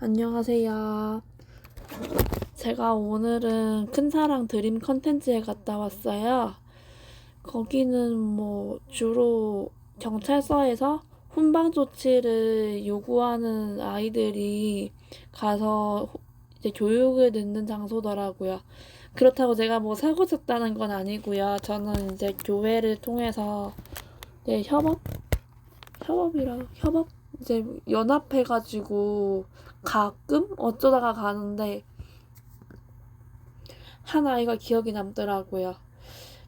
안녕하세요. 제가 오늘은 큰사랑 드림 컨텐츠에 갔다 왔어요. 거기는 뭐 주로 경찰서에서 훈방 조치를 요구하는 아이들이 가서 호- 이제 교육을 듣는 장소더라고요. 그렇다고 제가 뭐 사고 쳤다는 건 아니고요. 저는 이제 교회를 통해서 이제 협업? 협업이라 협업? 이제 연합해가지고 가끔 어쩌다가 가는데 한 아이가 기억이 남더라고요.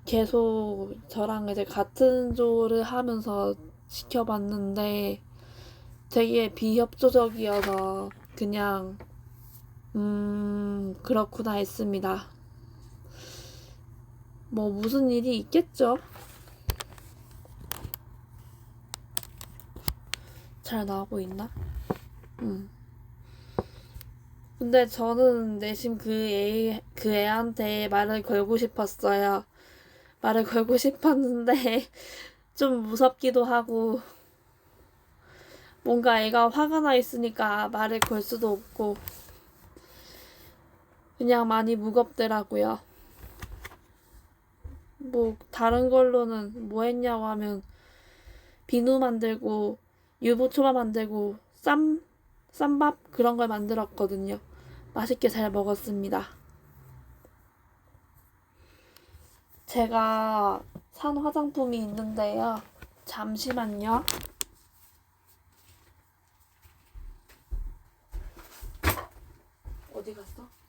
계속 저랑 이제 같은 조를 하면서 지켜봤는데 되게 비협조적이어서 그냥 음 그렇구나 했습니다. 뭐 무슨 일이 있겠죠? 잘 나오고 있나? 음. 근데 저는 내심 그 애, 그 애한테 말을 걸고 싶었어요. 말을 걸고 싶었는데, 좀 무섭기도 하고, 뭔가 애가 화가 나 있으니까 말을 걸 수도 없고, 그냥 많이 무겁더라고요. 뭐, 다른 걸로는 뭐 했냐고 하면, 비누 만들고, 유부초밥 만들고, 쌈, 쌈밥 그런 걸 만들었거든요. 맛있게 잘 먹었습니다. 제가 산 화장품이 있는데요. 잠시만요. 어디 갔어?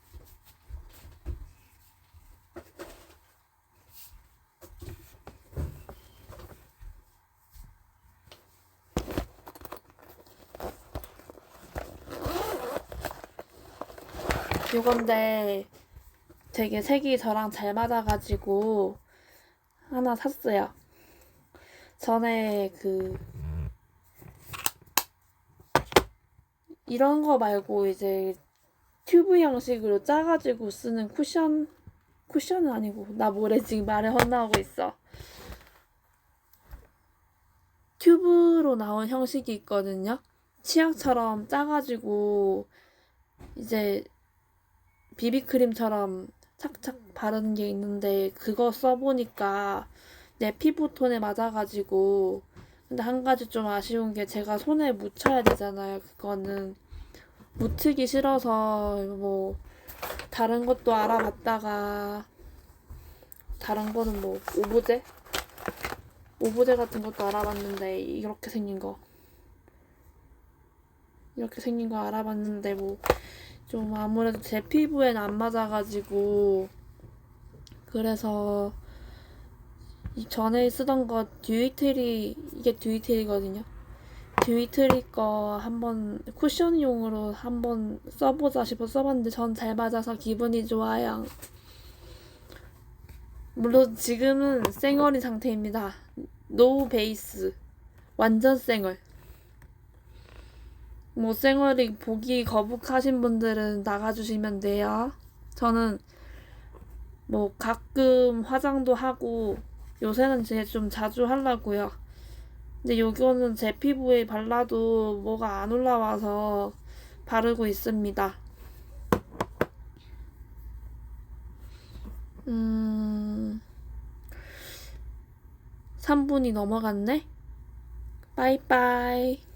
요건데 되게 색이 저랑 잘 맞아가지고 하나 샀어요. 전에 그 이런 거 말고 이제 튜브 형식으로 짜가지고 쓰는 쿠션 쿠션은 아니고 나 뭐래 지금 말에 헛나오고 있어. 튜브로 나온 형식이 있거든요. 치약처럼 짜가지고 이제 비비크림처럼 착착 바르는 게 있는데 그거 써보니까 내 피부톤에 맞아가지고 근데 한 가지 좀 아쉬운 게 제가 손에 묻혀야 되잖아요. 그거는 묻히기 싫어서 뭐 다른 것도 알아봤다가 다른 거는 뭐 오브제? 오브제 같은 것도 알아봤는데 이렇게 생긴 거 이렇게 생긴 거 알아봤는데 뭐 좀 아무래도 제 피부엔 안 맞아가지고 그래서 이 전에 쓰던 거 듀이트리 이게 듀이트리거든요. 듀이트리 거 한번 쿠션용으로 한번 써보자 싶어 써봤는데 전 잘 맞아서 기분이 좋아요. 물론 지금은 쌩얼인 상태입니다. 노우 베이스 완전 쌩얼. 뭐 쌩얼이 보기 거북하신 분들은 나가주시면 돼요. 저는 뭐 가끔 화장도 하고 요새는 이제 좀 자주 하려고요. 근데 요거는 제 피부에 발라도 뭐가 안 올라와서 바르고 있습니다. 음, 3분이 넘어갔네? 빠이빠이.